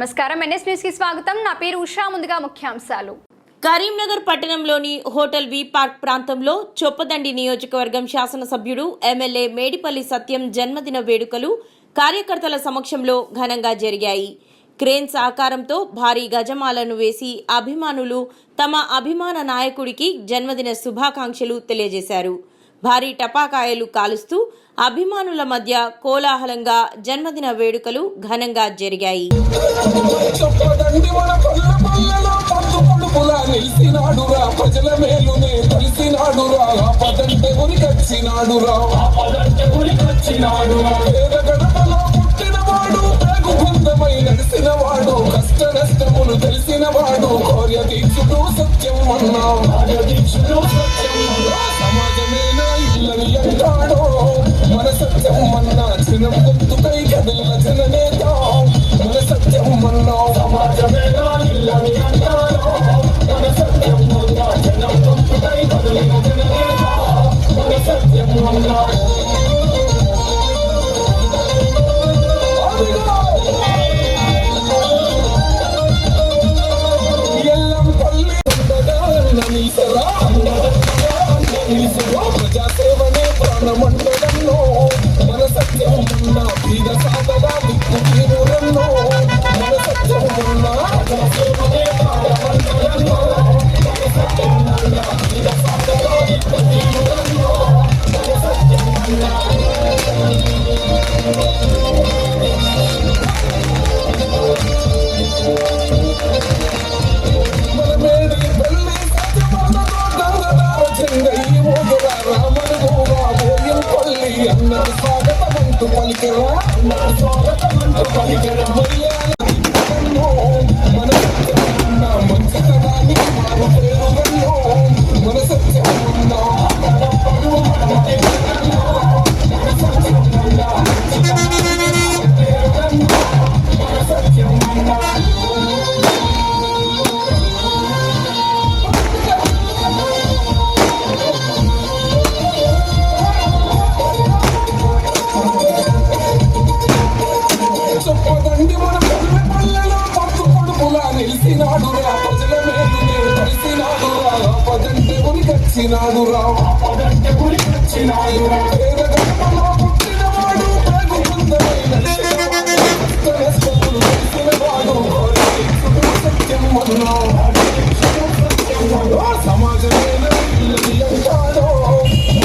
నమస్కారం. ఎన్ఎస్ న్యూస్కి స్వాగతం. నా పేరు ఉషా. ముందుగా ముఖ్యాంశాలు. కరీంనగర్ పట్టణంలోని హోటల్ వి పార్క్ ప్రాంతంలో చొప్పదండి నియోజకవర్గం శాసనసభ్యుడు ఎమ్మెల్యే మేడిపల్లి సత్యం జన్మదిన వేడుకలు కార్యకర్తల సమక్షంలో ఘనంగా జరిగాయి. క్రేన్ సహకారంతో భారీ గజమాలను వేసి అభిమానులు తమ అభిమాన నాయకుడికి జన్మదిన శుభాకాంక్షలు తెలియజేశారు. భారీ టపాకాయలు కాలుస్తూ అభిమానుల మధ్య కోలాహలంగా జన్మదిన వేడుకలు ఘనంగా జరిగాయి. నడిసినవాడు కష్ట నష్టములు తెలిసినవాడు కోర్య దీక్షుడు సత్యం అన్నా దీక్షుడు సత్యం Thank you. అన్నది స్వాగతమంటూ పలికెరా అన్నది స్వాగతమంటూ పట్టు పొడుపులా నిలిసినాడురా ప్రజల మేలునే తెలిసినాడురా పదంటే ఉరికొచ్చినాడురా పదంటే ఉరికొచ్చినాడురా